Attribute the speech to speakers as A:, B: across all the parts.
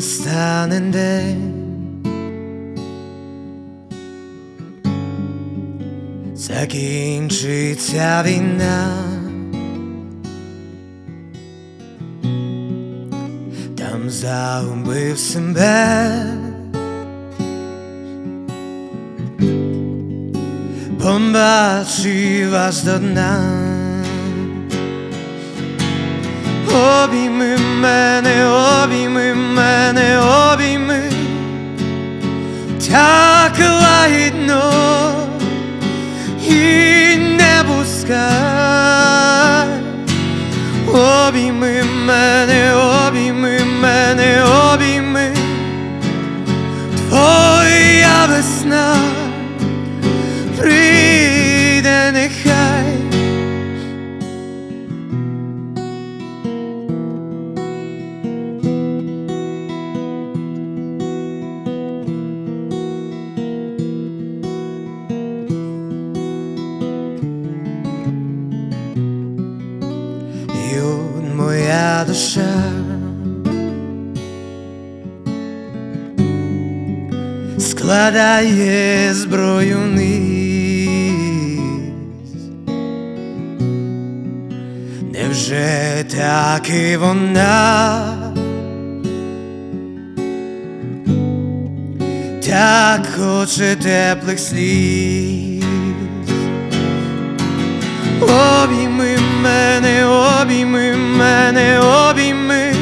A: настане день. Закінчиться війна, там загубив себе, побачив вас до дна. Обійми мене, обійми так лагідно і не пускай. Обійми мене, обійми мене, обійми, твоя весна душа складає зброю низ. Невже так і вона так хоче теплих сліз? Обійми обійми мене, обійми,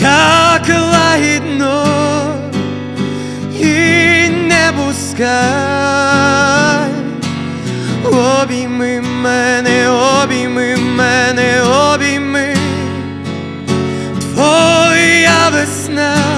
A: так лагідно і не пускай. Обійми мене, обійми мене, обійми, твоя весна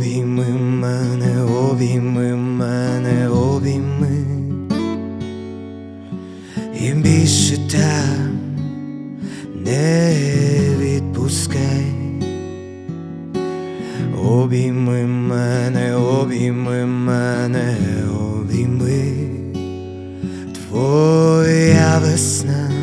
A: Обійми мене, обійми мене, обійми І більше там не відпускай. Обійми мене, обійми мене, обійми Твоя весна